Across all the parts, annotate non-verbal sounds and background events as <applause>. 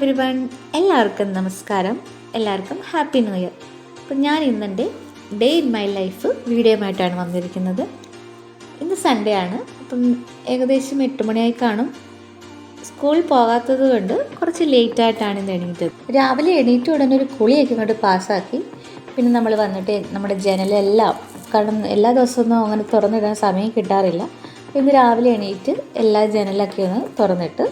Every one എല്ലാവർക്കും നമസ്കാരം. എല്ലാവർക്കും ഹാപ്പി ന്യൂ ഇയർ അപ്പം ഞാൻ ഇന്നെന്റെ ഡേ ഇൻ മൈ ലൈഫ് വീഡിയോയുമായിട്ടാണ് വന്നിരിക്കുന്നത്. ഇന്ന് സൺഡേ ആണ്. അപ്പം ഏകദേശം എട്ട് മണിയായി കാണും. സ്കൂളിൽ പോകാത്തത് കൊണ്ട് കുറച്ച് ലേറ്റായിട്ടാണ് ഇന്ന് എണീറ്റത്. രാവിലെ എണീറ്റ ഉടനെ ഒരു കുളിയൊക്കെ ഇങ്ങോട്ട് പാസ്സാക്കി പിന്നെ നമ്മൾ വന്നിട്ട് നമ്മുടെ ജനലെല്ലാം കാരണം എല്ലാ ദിവസമൊന്നും അങ്ങനെ തുറന്നിടാൻ സമയം കിട്ടാറില്ല. ഇന്ന് രാവിലെ എണീറ്റ് എല്ലാ ജനലൊക്കെ ഒന്ന് തുറന്നിട്ട്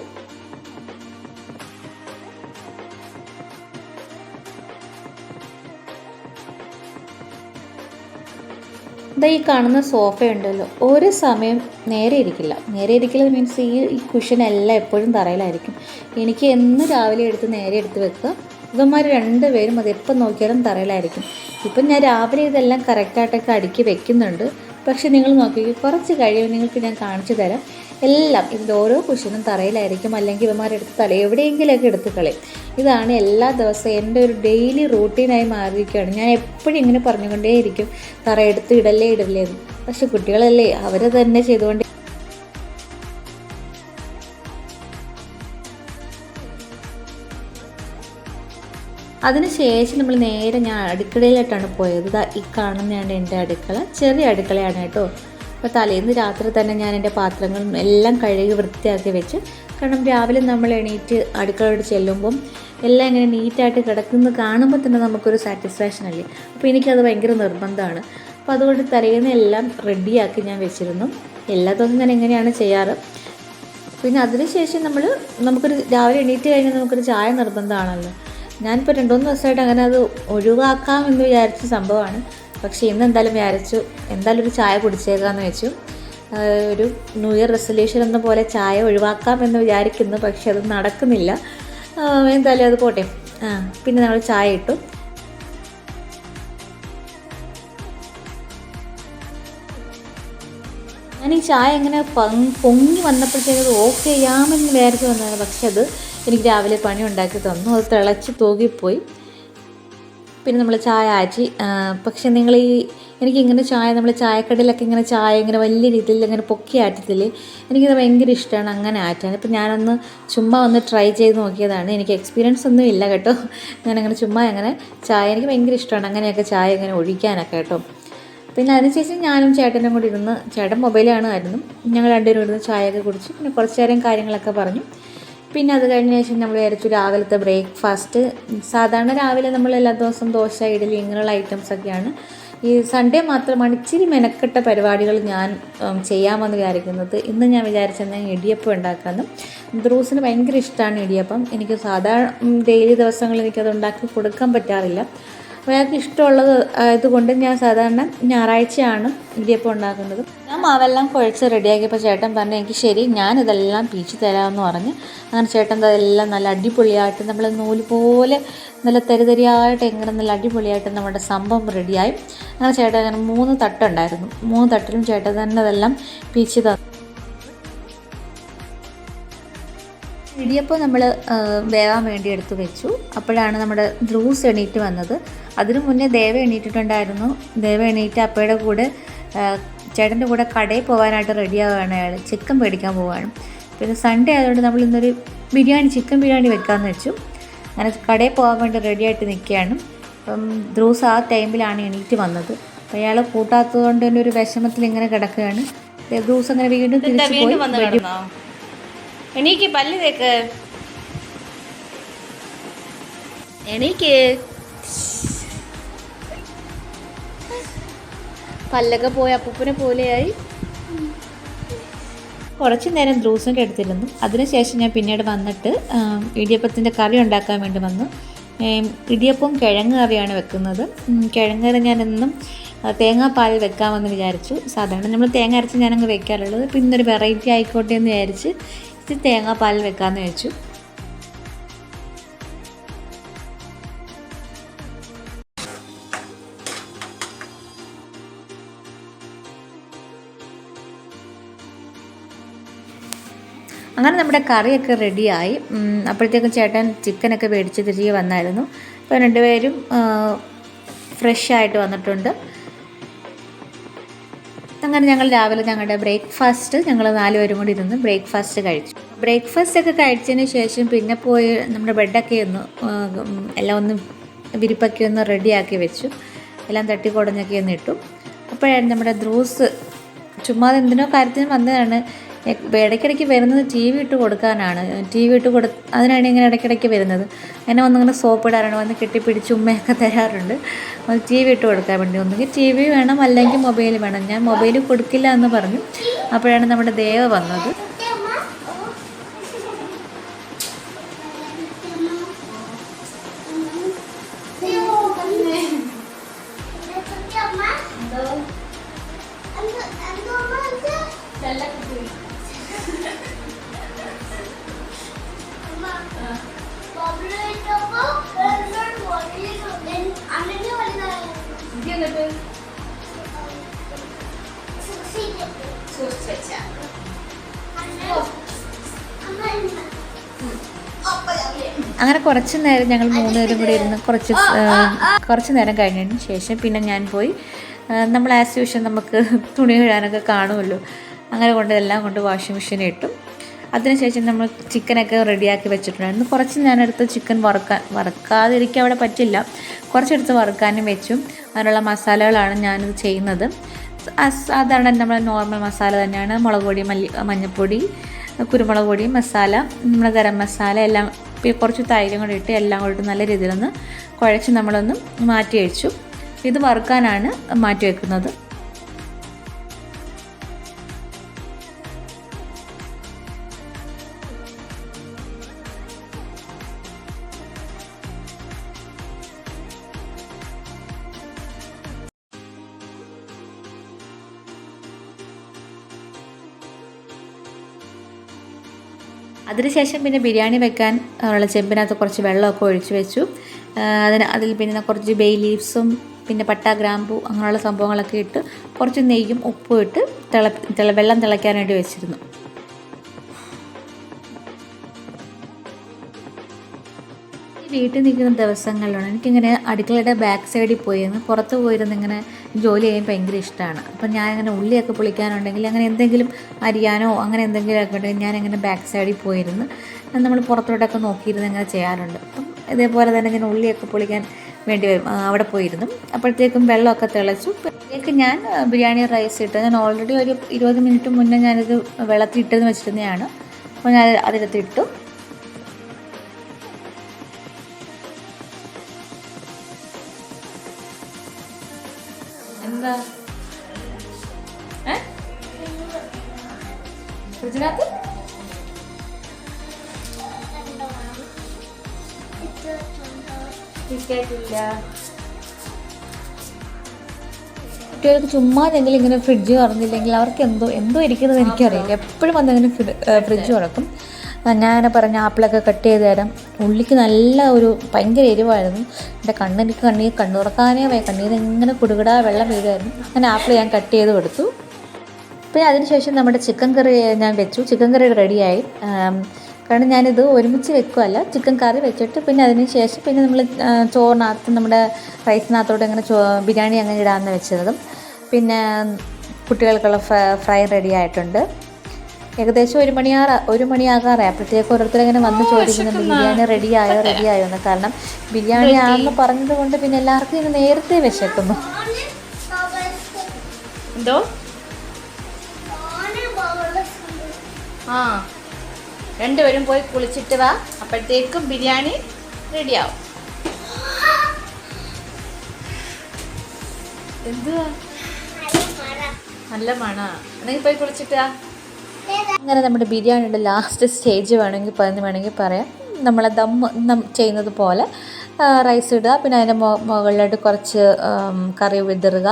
ഇതാ ഈ കാണുന്ന സോഫ ഉണ്ടല്ലോ. ഒരു സമയം നേരെ ഇരിക്കില്ല. നേരെ ഇരിക്കില്ല മീൻസ് ഈ ഈ കുഷൻ എല്ലാം എപ്പോഴും തറയിലായിരിക്കും. എനിക്ക് എന്ന് രാവിലെ എടുത്ത് നേരെ എടുത്ത് വെക്കുക. ഇവന്മാർ രണ്ടുപേരും അത് എപ്പം നോക്കിയാലും തറയിലായിരിക്കും. ഇപ്പം ഞാൻ രാവിലെ ഇതെല്ലാം കറക്റ്റായിട്ടൊക്കെ അടുക്കി വെക്കുന്നുണ്ട്. പക്ഷെ നിങ്ങൾ നോക്കി കുറച്ച് കഴിയുമ്പോൾ നിങ്ങൾക്ക് ഞാൻ കാണിച്ചു തരാം. എല്ലാം ഇതിന്റെ ഓരോ കുഷനും തറയിലായിരിക്കും. അല്ലെങ്കിൽ ഇവന്മാരെടുത്ത് തല എവിടെയെങ്കിലുമൊക്കെ എടുത്ത് കളയും. ഇതാണ് എല്ലാ ദിവസവും എന്റെ ഒരു ഡെയിലി റൂട്ടീനായി മാറിയിരിക്കുകയാണ്. ഞാൻ എപ്പോഴും ഇങ്ങനെ പറഞ്ഞുകൊണ്ടേയിരിക്കും. തറ എടുത്ത് ഇടല്ലേ ഇടല്ലേ പക്ഷെ കുട്ടികളല്ലേ അവരെ തന്നെ ചെയ്തുകൊണ്ട് അതിനുശേഷം നമ്മൾ നേരെ ഞാൻ അടുക്കളയിലോട്ടാണ് പോയത്. ഈ കാണുന്നതാണ് എന്റെ അടുക്കള. ചെറിയ അടുക്കളയാണ് കേട്ടോ. അപ്പോൾ തലേന്ന് രാത്രി തന്നെ ഞാൻ എന്റെ പാത്രങ്ങളും എല്ലാം കഴുകി വൃത്തിയാക്കി വെച്ച് കാരണം രാവിലെ നമ്മൾ എണീറ്റ് അടുക്കളയോട് ചെല്ലുമ്പം എല്ലാം ഇങ്ങനെ നീറ്റായിട്ട് കിടക്കുന്നത് കാണുമ്പോൾ തന്നെ നമുക്കൊരു സാറ്റിസ്ഫാക്ഷൻ അല്ലേ? അപ്പോൾ എനിക്കത് ഭയങ്കര നിർബന്ധമാണ്. അപ്പോൾ അതുകൊണ്ട് തലേന്ന് എല്ലാം റെഡിയാക്കി ഞാൻ വെച്ചിരുന്നു. എല്ലാ ദിവസവും ഞാൻ എങ്ങനെയാണ് ചെയ്യാറ്? പിന്നെ അതിനുശേഷം നമ്മൾ നമുക്കൊരു രാവിലെ എണീറ്റ് കഴിഞ്ഞാൽ നമുക്കൊരു ചായ നിർബന്ധമാണല്ലോ. ഞാനിപ്പോൾ രണ്ട് മൂന്ന് ദിവസമായിട്ട് അങ്ങനെ അത് ഒഴിവാക്കാം എന്ന് വിചാരിച്ച സംഭവമാണ്. പക്ഷേ ഇന്ന് എന്തായാലും വിചാരിച്ചു എന്തായാലും ഒരു ചായ കുടിച്ചേക്കാമെന്ന് വെച്ചു. ഒരു ന്യൂ ഇയർ റെസൊല്യൂഷൻ എന്ന പോലെ ചായ ഒഴിവാക്കാം എന്ന് വിചാരിക്കുന്നു പക്ഷേ അത് നടക്കുന്നില്ല. എന്തായാലും അത് പോട്ടെ. ആ പിന്നെ നമ്മൾ ചായ ഇട്ടു. ഞാൻ ഈ ചായ എങ്ങനെ പൊങ്ങി വന്നപ്പോഴത്തേക്ക് അത് ഓഫ് ചെയ്യാമെന്ന് വിചാരിച്ച് വന്നതാണ്. പക്ഷെ അത് എനിക്ക് രാവിലെ പണി ഉണ്ടാക്കി തന്നു. അത് തിളച്ച് തൂകിപ്പോയി. പിന്നെ നമ്മൾ ചായ ആച്ചി പക്ഷെ നിങ്ങൾ ഈ എനിക്കിങ്ങനെ ചായ നമ്മൾ ചായക്കടയിലൊക്കെ ഇങ്ങനെ ചായ ഇങ്ങനെ വലിയ രീതിയിൽ ഇങ്ങനെ പൊക്കി ആറ്റത്തില്ലേ? എനിക്കത് ഭയങ്കര ഇഷ്ടമാണ് അങ്ങനെ ആറ്റാൻ. ഇപ്പം ഞാനൊന്ന് ചുമ്മാ ഒന്ന് ട്രൈ ചെയ്ത് നോക്കിയതാണ്. എനിക്ക് എക്സ്പീരിയൻസ് ഒന്നും ഇല്ല കേട്ടോ. ഞാനങ്ങനെ ചുമ്മാ അങ്ങനെ ചായ എനിക്ക് ഭയങ്കര ഇഷ്ടമാണ് അങ്ങനെയൊക്കെ ചായ ഇങ്ങനെ ഒഴിക്കാനൊക്കെ കേട്ടോ. പിന്നെ അതിനുശേഷം ഞാനും ചേട്ടനും കൂടി ഇരുന്ന് ചേട്ടൻ മൊബൈലാണ് ആയിരുന്നു ഞങ്ങൾ രണ്ടുപേരും ഇരുന്ന് ചായയൊക്കെ കുടിച്ചു പിന്നെ കുറച്ച് നേരം കാര്യങ്ങളൊക്കെ പറഞ്ഞു. പിന്നെ അത് കഴിഞ്ഞ ശേഷം നമ്മൾ വിചാരിച്ചു രാവിലത്തെ ബ്രേക്ക്ഫാസ്റ്റ്. സാധാരണ രാവിലെ നമ്മൾ എല്ലാ ദിവസവും ദോശ ഇഡലി ഇങ്ങനെയുള്ള ഐറ്റംസ് ഒക്കെയാണ്. ഈ സൺഡേ മാത്രമാണ് ഇച്ചിരി മെനക്കെട്ട പരിപാടികൾ ഞാൻ ചെയ്യാമെന്ന് വിചാരിക്കുന്നത്. ഇന്ന് ഞാൻ വിചാരിച്ചെന്നാൽ ഇടിയപ്പം ഉണ്ടാക്കാമെന്നും. ദ്രൂസിന് ഭയങ്കര ഇഷ്ടമാണ് ഇടിയപ്പം. എനിക്ക് സാധാരണ ഡെയിലി ദിവസങ്ങളിൽ എനിക്കത് ഉണ്ടാക്കി കൊടുക്കാൻ പറ്റാറില്ല. അപ്പോൾ അയാൾക്ക് ഇഷ്ടമുള്ളത് ഇതുകൊണ്ട് ഞാൻ സാധാരണ ഞായറാഴ്ചയാണ് ഇടിയപ്പം ഉണ്ടാക്കുന്നത്. മാവെല്ലാം കുഴച്ച് റെഡിയാക്കിയപ്പോൾ ചേട്ടൻ പറഞ്ഞു എനിക്ക് ശരി ഞാനിതെല്ലാം പീച്ച് തരാമെന്ന് പറഞ്ഞ്. അങ്ങനെ ചേട്ടൻ അതെല്ലാം നല്ല അടിപൊളിയായിട്ട് നമ്മൾ നൂൽ പോലെ നല്ല തരിതരിയായിട്ട് എങ്ങനെ നല്ല അടിപൊളിയായിട്ട് നമ്മുടെ സംഭവം റെഡിയായി. അങ്ങനെ ചേട്ടൻ അങ്ങനെ മൂന്ന് തട്ടുണ്ടായിരുന്നു. മൂന്ന് തട്ടിലും ചേട്ടൻ തന്നെ അതെല്ലാം പീച്ച് തന്നു. ഇടിയപ്പം നമ്മൾ വേവാൻ വേണ്ടി എടുത്തു വെച്ചു. അപ്പോഴാണ് നമ്മുടെ ധ്രൂസ് എണീറ്റ് വന്നത്. അതിനു മുന്നേ ദേവ എണീറ്റിട്ടുണ്ടായിരുന്നു. ദേവ എണീറ്റ് അപ്പയുടെ കൂടെ ചേട്ടന്റെ കൂടെ കടയിൽ പോകാനായിട്ട് റെഡിയാവുകയാണ് അയാൾ. ചിക്കൻ മേടിക്കാൻ പോവുകയാണ്. പിന്നെ സൺഡേ ആയതുകൊണ്ട് നമ്മൾ ഇന്നൊരു ബിരിയാണി ചിക്കൻ ബിരിയാണി വെക്കാമെന്ന് വെച്ചു. അങ്ങനെ കടയിൽ പോകാൻ വേണ്ടി റെഡിയായിട്ട് നിൽക്കുകയാണ്. അപ്പം ധ്രൂസ് ആ ടൈമിലാണ് എണീറ്റ് വന്നത്. അപ്പം അയാൾ കൂട്ടാത്തത് കൊണ്ട് തന്നെ ഒരു വിഷമത്തിൽ ഇങ്ങനെ കിടക്കുകയാണ്. ധ്രൂസ് അങ്ങനെ വീണ്ടും തിരിച്ചു പോയി. എണീക്ക് പല്ല് തേക്ക്. എണീക്ക്. പല്ലൊക്കെ പോയി അപ്പൂപ്പനെ പോലെയായി. കുറച്ച് നേരം ദ്രൂസിന്റെ അടുത്തിരുന്നു അതിനുശേഷം ഞാൻ പിന്നീട് വന്നിട്ട് ഇടിയപ്പത്തിന്റെ കറി ഉണ്ടാക്കാൻ വേണ്ടി വന്നു. ഇടിയപ്പവും കിഴങ്ങ് കറിയാണ് വെക്കുന്നത്. കിഴങ്ങ് കറി ഞാൻ എന്നും തേങ്ങാപ്പാലിൽ വെക്കാമെന്ന് വിചാരിച്ചു. സാധാരണ നമ്മൾ തേങ്ങ അരച്ച് ഞാനങ്ങ് വെക്കാറുള്ളത്. പിന്നൊരു വെറൈറ്റി ആയിക്കോട്ടെ എന്ന് വിചാരിച്ച് ഇത് തേങ്ങാപ്പാലിൽ വെക്കാമെന്ന് വെച്ചു അങ്ങനെ നമ്മുടെ കറിയൊക്കെ റെഡിയായി. അപ്പോഴത്തേക്കും ചേട്ടൻ ചിക്കനൊക്കെ മേടിച്ച് തിരികെ വന്നായിരുന്നു. അപ്പോൾ രണ്ടുപേരും ഫ്രഷ് ആയിട്ട് വന്നിട്ടുണ്ട്. അങ്ങനെ ഞങ്ങൾ രാവിലെ ഞങ്ങളുടെ ബ്രേക്ക്ഫാസ്റ്റ് ഞങ്ങൾ നാലുപേരും കൂടി ഇരുന്ന് ബ്രേക്ക്ഫാസ്റ്റ് കഴിച്ചു. ബ്രേക്ക്ഫാസ്റ്റ് ഒക്കെ കഴിച്ചതിന് ശേഷം പിന്നെ പോയി നമ്മുടെ ബെഡൊക്കെ ഒന്ന് എല്ലാം ഒന്ന് വിരിപ്പൊക്കെ ഒന്ന് റെഡിയാക്കി വെച്ചു. എല്ലാം തട്ടി കൊടഞ്ഞൊക്കെ ഒന്ന് ഇട്ടു. അപ്പോഴാണ് നമ്മുടെ ദ്രൂസ് ചുമ്മാ എന്തിനോ കാര്യത്തിന് വന്നതാണ്. ഇടയ്ക്കിടയ്ക്ക് വരുന്നത് ടി വി ഇട്ട് കൊടുക്കാനാണ്. ടി വി ഇട്ട് കൊടു അതിനാണ് ഇങ്ങനെ ഇടയ്ക്കിടയ്ക്ക് വരുന്നത്. എന്നെ വന്നിങ്ങനെ സോപ്പ് ഇടാറുണ്ട് വന്ന് കെട്ടിപ്പിടിച്ച് ഉമ്മയൊക്കെ തരാറുണ്ട്. ടി വി ഇട്ട് കൊടുക്കാൻ വേണ്ടി. ഒന്നുകിൽ ടി വി വേണം അല്ലെങ്കിൽ മൊബൈൽ വേണം. ഞാൻ മൊബൈൽ കൊടുക്കില്ല എന്ന് പറഞ്ഞു. അപ്പോഴാണ് നമ്മുടെ ദേവ വന്നത്. അങ്ങനെ കുറച്ച് നേരം ഞങ്ങൾ മൂന്നുപേരും കൂടി ഇരുന്ന് കുറച്ച് കുറച്ച് നേരം കഴിഞ്ഞതിന് ശേഷം പിന്നെ ഞാൻ പോയി. നമ്മൾ ആസ് യൂഷൻ നമുക്ക് തുണി കഴുകാനൊക്കെ കാണുമല്ലോ. അങ്ങനെ കൊണ്ട് എല്ലാം കൊണ്ട് വാഷിംഗ് മെഷീനിൽ ഇട്ടു. അതിനുശേഷം നമ്മൾ ചിക്കനൊക്കെ റെഡിയാക്കി വെച്ചിട്ടുണ്ടായിരുന്നു. കുറച്ച് ഞാനെടുത്ത് ചിക്കൻ വറുക്കാൻ വറുക്കാതിരിക്കാൻ അവിടെ പറ്റില്ല. കുറച്ചെടുത്ത് വറുക്കാനും വെച്ചു. അതിനുള്ള മസാലകളാണ് ഞാനിത് ചെയ്യുന്നത്. സാധാരണ നമ്മുടെ നോർമൽ മസാല തന്നെയാണ്. മുളക് പൊടി മല്ലി മഞ്ഞൾപ്പൊടി കുരുമുളക് പൊടി മസാല നമ്മുടെ ഗരം മസാല എല്ലാം കുറച്ച് തൈരും കൂടി ഇട്ട് എല്ലാം കൂടി നല്ല രീതിയിലൊന്ന് കുഴച്ച് നമ്മളൊന്ന് മാറ്റി വെച്ചു ഇത് വറുക്കാനാണ് മാറ്റി വെക്കുന്നത് അതിനുശേഷം പിന്നെ ബിരിയാണി വെക്കാൻ ഉള്ള ചെമ്പിനകത്ത് കുറച്ച് വെള്ളമൊക്കെ ഒഴിച്ചു വെച്ചു. അതിന് അതിൽ പിന്നെ കുറച്ച് ബേ ലീവ്സും പിന്നെ പട്ട ഗ്രാമ്പു അങ്ങനെയുള്ള സംഭവങ്ങളൊക്കെ ഇട്ട് കുറച്ച് നെയ്യും ഉപ്പും ഇട്ട് തിള വെള്ളം തിളയ്ക്കാൻ വേണ്ടി വെച്ചിരുന്നു. വീട്ടിൽ നിൽക്കുന്ന ദിവസങ്ങളിലാണ് എനിക്കിങ്ങനെ അടുക്കളയുടെ ബാക്ക് സൈഡിൽ പോയിരുന്ന് പുറത്ത് പോയിരുന്ന് ഇങ്ങനെ ജോലി ചെയ്യാൻ ഭയങ്കര ഇഷ്ടമാണ്. അപ്പം ഞാനിങ്ങനെ ഉള്ളിയൊക്കെ പൊളിക്കാനുണ്ടെങ്കിൽ അങ്ങനെ എന്തെങ്കിലും അരിയാനോ അങ്ങനെ എന്തെങ്കിലും ആക്കട്ടെ ഉണ്ടെങ്കിൽ ഞാനിങ്ങനെ ബാക്ക് സൈഡിൽ പോയിരുന്ന് നമ്മൾ പുറത്തോട്ടൊക്കെ നോക്കിയിരുന്ന് ഇങ്ങനെ ചെയ്യാറുണ്ട്. അപ്പം ഇതേപോലെ തന്നെ ഇങ്ങനെ ഉള്ളിയൊക്കെ പൊളിക്കാൻ വേണ്ടി വരും. അവിടെ പോയിരുന്നു. അപ്പോഴത്തേക്കും വെള്ളമൊക്കെ തിളച്ചു. അപ്പോഴത്തേക്ക് ഞാൻ ബിരിയാണി റൈസ് ഇട്ട്. ഞാൻ ഓൾറെഡി ഒരു ഇരുപത് മിനിറ്റ് മുന്നേ ഞാനിത് വെള്ളത്തിൽ ഇട്ടെന്ന് വെച്ചിരുന്നതാണ്. അപ്പോൾ ഞാൻ അതിനകത്ത് ഇട്ടു. ഫ്രിഡ്ജിനകത്ത്? കുട്ടികൾക്ക് ചുമ്മാ എന്തെങ്കിലും ഇങ്ങനെ ഫ്രിഡ്ജ് തുറന്നില്ലെങ്കിൽ അവർക്ക് എന്തോ എന്തോ ഇരിക്കുന്നത് എനിക്കറിയില്ല. എപ്പോഴും വന്നിങ്ങനെ ഫ്രിഡ്ജ് തുറക്കും. ഞാൻ പറഞ്ഞ ആപ്പിളൊക്കെ കട്ട് ചെയ്ത് തരാം. ഉള്ളിക്ക് നല്ല ഒരു ഭയങ്കര എരിവായിരുന്നു. എന്റെ കണ്ണെനിക്ക് കണ്ണീർ കണ്ണുറക്കാനേ കണ്ണീർ ഇങ്ങനെ കുടുകിടാ വെള്ളം വീഴുമായിരുന്നു. അങ്ങനെ ആപ്പിൾ ഞാൻ കട്ട് ചെയ്ത് കൊടുത്തു. പിന്നെ അതിനുശേഷം നമ്മുടെ ചിക്കൻ കറി ഞാൻ വെച്ചു. ചിക്കൻ കറി റെഡിയായി. കാരണം ഞാനിത് ഒരുമിച്ച് വെക്കുമല്ല ചിക്കൻ കറി വെച്ചിട്ട് പിന്നെ അതിന് ശേഷം പിന്നെ നമ്മൾ ചോറിനകത്ത് നമ്മുടെ റൈസിനകത്തോട്ട് ഇങ്ങനെ ചോ ബിരിയാണി അങ്ങനെ ഇടാമെന്ന് വെച്ചതും പിന്നെ കുട്ടികൾക്കുള്ള ഫ്രൈ റെഡി ആയിട്ടുണ്ട്. ഏകദേശം ഒരു മണിയാറ ഒരു മണിയാകാറായി. അപ്പോഴത്തേക്ക് ഓരോരുത്തർ ഇങ്ങനെ വന്ന് ചോദിക്കുന്നുണ്ട് ബിരിയാണി റെഡി ആയോ റെഡി ആയോ എന്ന്. കാരണം ബിരിയാണി ആണെന്ന് പറഞ്ഞത് കൊണ്ട് പിന്നെ എല്ലാവർക്കും ഇന്ന് നേരത്തെ വിശക്കുന്നു. എന്തോ? ആ. രണ്ടുപേരും പോയി കുളിച്ചിട്ട് വാ. അപ്പോഴത്തേക്കും ബിരിയാണി റെഡിയാവും. എന്തുവാ? നല്ല മണ. എന്നെങ്കിൽ പോയി കുളിച്ചിട്ടാ അങ്ങനെ നമ്മുടെ ബിരിയാണിയുടെ ലാസ്റ്റ് സ്റ്റേജ് വേണമെങ്കിൽ പറഞ്ഞ് വേണമെങ്കിൽ പറയാം. നമ്മൾ ദം ചെയ്യുന്നത് പോലെ റൈസ് ഇടുക. പിന്നെ അതിന്റെ മുകളിലായിട്ട് കുറച്ച് കറി വിതറുക.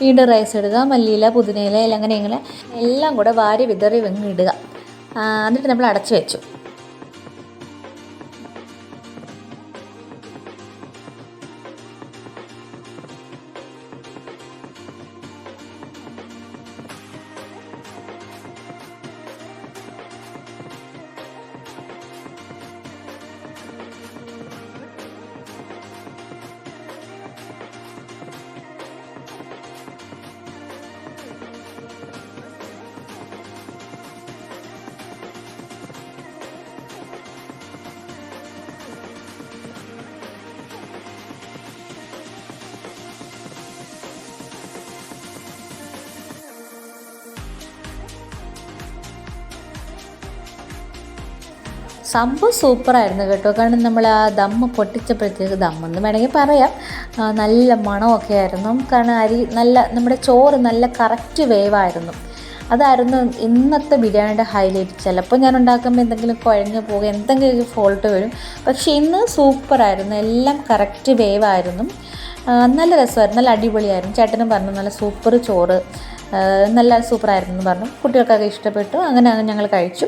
വീണ്ടും റൈസ് ഇടുക. മല്ലിയില പുതിനയില ഇല അങ്ങനെ ഇങ്ങനെ എല്ലാം കൂടെ വാരി വിതറി വെങ്ങ് ഇടുക. ആ, എന്നിട്ട് നമ്മൾ അടച്ചു വെച്ചു. സംഭവം സൂപ്പറായിരുന്നു കേട്ടോ. കാരണം നമ്മൾ ആ ദമ്മ പൊട്ടിച്ചപ്പോഴത്തേക്ക് ദമ്മെന്ന് വേണമെങ്കിൽ പറയാം. നല്ല മണമൊക്കെ ആയിരുന്നു. കാരണം അരി നല്ല നമ്മുടെ ചോറ് നല്ല കറക്റ്റ് വേവായിരുന്നു. അതായിരുന്നു ഇന്നത്തെ ബിരിയാണിയുടെ ഹൈലൈറ്റ് ചിലപ്പോൾ ഞാൻ ഉണ്ടാക്കുമ്പോൾ എന്തെങ്കിലും കുഴഞ്ഞു പോകുക എന്തെങ്കിലും ഫോൾട്ട് വരും. പക്ഷേ ഇന്ന് സൂപ്പറായിരുന്നു. എല്ലാം കറക്റ്റ് വേവായിരുന്നു. നല്ല രസമായിരുന്നു. നല്ല അടിപൊളിയായിരുന്നു. ചേട്ടനും പറഞ്ഞു നല്ല സൂപ്പർ ചോറ് നല്ല സൂപ്പറായിരുന്നു എന്ന് പറഞ്ഞു. കുട്ടികൾക്കൊക്കെ ഇഷ്ടപ്പെട്ടു. അങ്ങനെ അങ്ങനെ ഞങ്ങൾ കഴിച്ചു.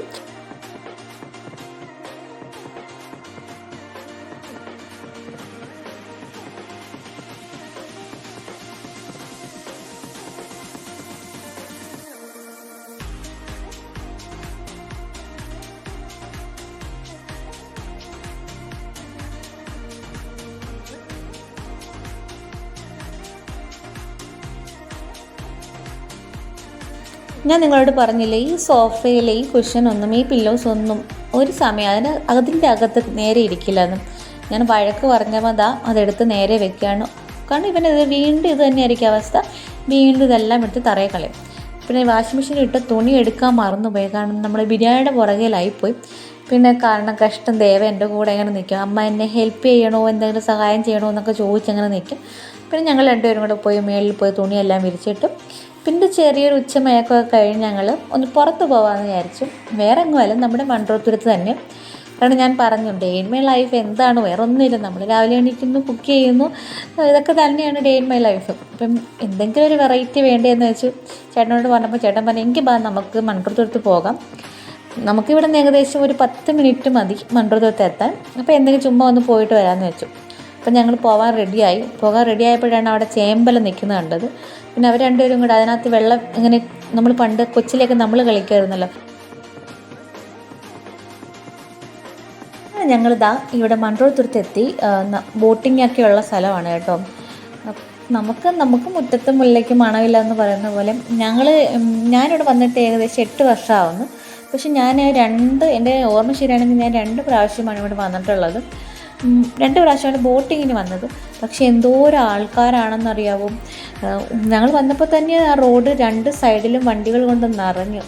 ഞാൻ നിങ്ങളോട് പറഞ്ഞില്ലേ ഈ സോഫയിലെ ഈ കുഷൻ ഒന്നും ഈ പില്ലോസ് ഒന്നും ഒരു സമയം അതിന് അതിന്റെ അകത്ത് നേരെ ഇരിക്കില്ലെന്നും. ഞാൻ വഴക്ക് പറഞ്ഞപ്പോൾ അതാ അതെടുത്ത് നേരെ വെക്കുകയാണ്. കാരണം ഇവനത് വീണ്ടും ഇത് തന്നെയായിരിക്കും അവസ്ഥ. വീണ്ടും ഇതെല്ലാം എടുത്ത് തറയെ കളയും. പിന്നെ വാഷിംഗ് മെഷീനിൽ ഇട്ട തുണി എടുക്കാൻ മറന്നുപോയി. കാരണം നമ്മൾ ബിരിയാണിയുടെ പുറകിലായിപ്പോയി. പിന്നെ കാരണം കഷ്ടം ദേവ എന്റെ കൂടെ എങ്ങനെ നിൽക്കും? അമ്മ എന്നെ ഹെൽപ്പ് ചെയ്യണോ? എന്തെങ്കിലും സഹായം ചെയ്യണോ എന്നൊക്കെ ചോദിച്ചങ്ങനെ നിൽക്കും. പിന്നെ ഞങ്ങൾ രണ്ടുപേരും കൂടെ പോയി മേളിൽ പോയി തുണിയെല്ലാം വിരിച്ചിട്ടു പിന്നെ ചെറിയൊരു ഉച്ചമയക്കമൊക്കെ കഴിഞ്ഞ് ഞങ്ങൾ ഒന്ന് പുറത്ത് പോകാമെന്ന് വിചാരിച്ചു. വേറെ എങ്ങുമല്ല നമ്മുടെ മൺട്രോത്തുരത്ത് തന്നെ. കാരണം ഞാൻ പറഞ്ഞു ഡേ ഇൻ മൈ ലൈഫ് എന്താണ്? വേറെ ഒന്നുമില്ല നമ്മൾ രാവിലെ എണീക്കുന്നു കുക്ക് ചെയ്യുന്നു. ഇതൊക്കെ തന്നെയാണ് ഡേ ഇൻ മൈ ലൈഫ്. അപ്പം എന്തെങ്കിലും ഒരു വെറൈറ്റി വേണ്ടതെന്ന് വെച്ച് ചേട്ടനോട് പറഞ്ഞപ്പോൾ ചേട്ടൻ പറഞ്ഞു എനിക്ക് ബാ നമുക്ക് മൺട്രോത്തുരത്ത് പോകാം. നമുക്കിവിടെ നിന്ന് ഏകദേശം ഒരു പത്ത് മിനിറ്റ് മതി മൺട്രോത്തുരത്ത് എത്താൻ. അപ്പോൾ എന്തെങ്കിലും ചുമ്മാ ഒന്ന് പോയിട്ട് വരാമെന്ന് വെച്ചു. അപ്പം ഞങ്ങൾ പോകാൻ റെഡിയായി. പോകാൻ റെഡിയായപ്പോഴാണ് അവിടെ ചേമ്പല നിൽക്കുന്നത് കണ്ടത്. പിന്നെ അവർ രണ്ടുപേരും കൂടെ അതിനകത്ത് വെള്ളം ഇങ്ങനെ നമ്മൾ പണ്ട് കൊച്ചിലേക്ക് നമ്മൾ കളിക്കായിരുന്നല്ലോ ഞങ്ങളിതാ ഇവിടെ മൺട്രോത്തുരത്ത് എത്തി. ബോട്ടിംഗ് ഒക്കെ ഉള്ള സ്ഥലമാണ് കേട്ടോ. നമുക്ക് നമുക്ക് മുറ്റത്ത് മുല്ലയ്ക്ക് മണമില്ല എന്ന് പറയുന്ന പോലെ ഞങ്ങൾ ഞാനിവിടെ വന്നിട്ട് ഏകദേശം എട്ട് വർഷമാവുന്നു. പക്ഷെ ഞാൻ രണ്ട് എന്റെ ഓർമ്മ ശരിയാണെങ്കിൽ ഞാൻ രണ്ട് പ്രാവശ്യമാണ് ഇവിടെ വന്നിട്ടുള്ളത്. രണ്ട് പ്രാവശ്യമാണ് ബോട്ടിങ്ങിന് വന്നത്. പക്ഷേ എന്തോരം ആൾക്കാരാണെന്നറിയാവോ? ഞങ്ങൾ വന്നപ്പോൾ തന്നെ ആ റോഡ് രണ്ട് സൈഡിലും വണ്ടികൾ കൊണ്ട് നിറഞ്ഞു.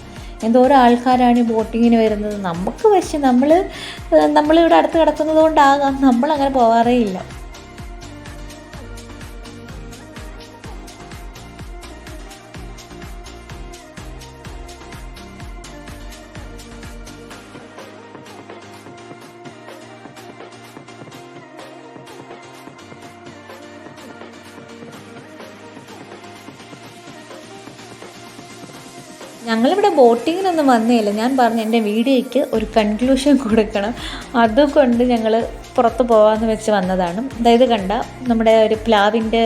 എന്തോരം ആൾക്കാരാണ് ഈ ബോട്ടിങ്ങിന് വരുന്നത്. നമുക്ക് പക്ഷേ നമ്മൾ നമ്മളിവിടെ അടുത്ത് കിടക്കുന്നത് കൊണ്ടാകാം നമ്മളങ്ങനെ പോകാറേ ഇല്ല. ഞങ്ങളിവിടെ ബോട്ടിങ്ങിനൊന്നും വന്നേയില്ല. ഞാൻ പറഞ്ഞു എന്റെ വീഡിയോയ്ക്ക് ഒരു കൺക്ലൂഷൻ <laughs> കൊടുക്കണം. അതുകൊണ്ട് ഞങ്ങൾ പുറത്ത് പോകാമെന്ന് വെച്ച് വന്നതാണ്. അതായത് കണ്ട നമ്മുടെ ഒരു പ്ലാവിന്റെ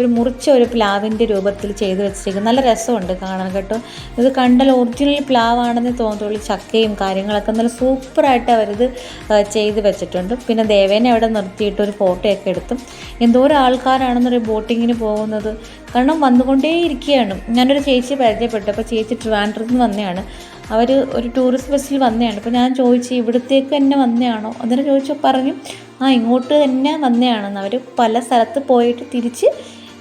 ഒരു മുറിച്ച ഒരു പ്ലാവിന്റെ രൂപത്തിൽ ചെയ്തു വെച്ചിരിക്കുന്നത് നല്ല രസമുണ്ട് കാണാൻ കേട്ടോ. ഇത് കണ്ടാൽ ഒറിജിനൽ പ്ലാവാണെന്ന് തോന്നുള്ളൂ ചക്കയും കാര്യങ്ങളൊക്കെ നല്ല സൂപ്പറായിട്ട് അവരിത് ചെയ്ത് വെച്ചിട്ടുണ്ട്. പിന്നെ ദേവേനെ അവിടെ നിർത്തിയിട്ട് ഒരു ഫോട്ടോയൊക്കെ എടുത്തും. എന്തോരം ആൾക്കാരാണെന്നൊരു ബോട്ടിങ്ങിന് പോകുന്നത്. കാരണം വന്നുകൊണ്ടേ ഇരിക്കുകയാണ് ഞാനൊരു ചേച്ചി പരിചയപ്പെട്ടു. അപ്പോൾ ചേച്ചി ട്രിവാൻഡ്രത്ത് നിന്ന് വന്നതാണ് അവർ ഒരു ടൂറിസ്റ്റ് ബസ്സിൽ വന്നതാണ് അപ്പോൾ ഞാൻ ചോദിച്ചു ഇവിടത്തേക്ക് തന്നെ വന്നതാണോ അതിനെ ചോദിച്ചു പറഞ്ഞു ആ ഇങ്ങോട്ട് തന്നെ വന്നതാണെന്ന് അവർ പല സ്ഥലത്ത് പോയിട്ട് തിരിച്ച്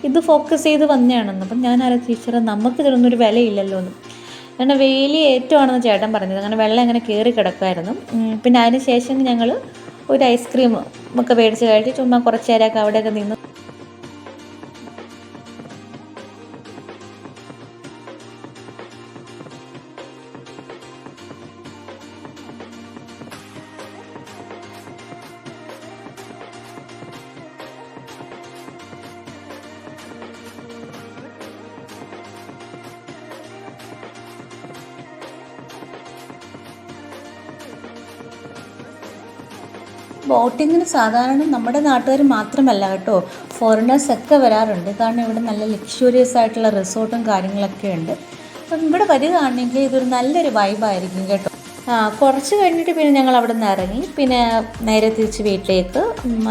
ഇത് ഫോക്കസ് ചെയ്ത് വന്നതാണെന്ന് അപ്പം ഞാൻ ആരോ ടീച്ചറെ? നമുക്ക് ഇതിനൊന്നും ഒരു വിലയില്ലല്ലോ എന്ന്. കാരണം വേലി ഏറ്റവുമാണെന്ന് ചേട്ടൻ പറഞ്ഞത്. അങ്ങനെ വെള്ളം ഇങ്ങനെ കയറി കിടക്കുമായിരുന്നു. പിന്നെ അതിന് ശേഷം ഞങ്ങൾ ഒരു ഐസ്ക്രീം ഒക്കെ മേടിച്ച് കഴിച്ച് ചുമ്മാ കുറച്ച് നേരമൊക്കെ അവിടെയൊക്കെ നിന്ന് ബോട്ടിങ്ങിന് സാധാരണ നമ്മുടെ നാട്ടുകാർ മാത്രമല്ല കേട്ടോ. ഫോറിനേഴ്സ് ഒക്കെ വരാറുണ്ട്. കാരണം ഇവിടെ നല്ല ലക്ഷൂറിയസ് ആയിട്ടുള്ള റിസോർട്ടും കാര്യങ്ങളൊക്കെ ഉണ്ട്. അപ്പം ഇവിടെ വരികയാണെങ്കിൽ ഇതൊരു നല്ലൊരു വൈബായിരിക്കും കേട്ടോ. ആ കുറച്ച് കഴിഞ്ഞിട്ട് പിന്നെ ഞങ്ങൾ അവിടെ നിന്ന് ഇറങ്ങി. പിന്നെ നേരെ തിരിച്ച് വീട്ടിലേക്ക്.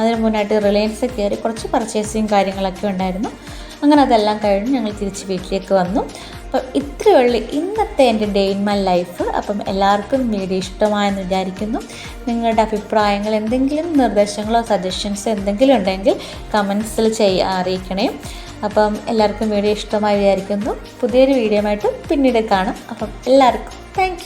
അതിന് മുന്നായിട്ട് റിലയൻസ് കയറി കുറച്ച് പർച്ചേസിങ് കാര്യങ്ങളൊക്കെ ഉണ്ടായിരുന്നു. അങ്ങനെ അതെല്ലാം കഴിഞ്ഞ് ഞങ്ങൾ തിരിച്ച് വീട്ടിലേക്ക് വന്നു. അപ്പം ഇത്രയേ ഇന്നത്തെ എന്റെ ഡേ ഇൻ മൈ ലൈഫ് അപ്പം എല്ലാവർക്കും വീഡിയോ ഇഷ്ടമായെന്ന് വിചാരിക്കുന്നു. നിങ്ങളുടെ അഭിപ്രായങ്ങൾ എന്തെങ്കിലും നിർദ്ദേശങ്ങളോ സജഷൻസോ എന്തെങ്കിലും ഉണ്ടെങ്കിൽ കമൻസിൽ ചെയ്യ അറിയിക്കണേ. അപ്പം എല്ലാവർക്കും വീഡിയോ ഇഷ്ടമായി വിചാരിക്കുന്നു. പുതിയൊരു വീഡിയോ ആയിട്ട് പിന്നീട് കാണാം. അപ്പം എല്ലാവർക്കും താങ്ക്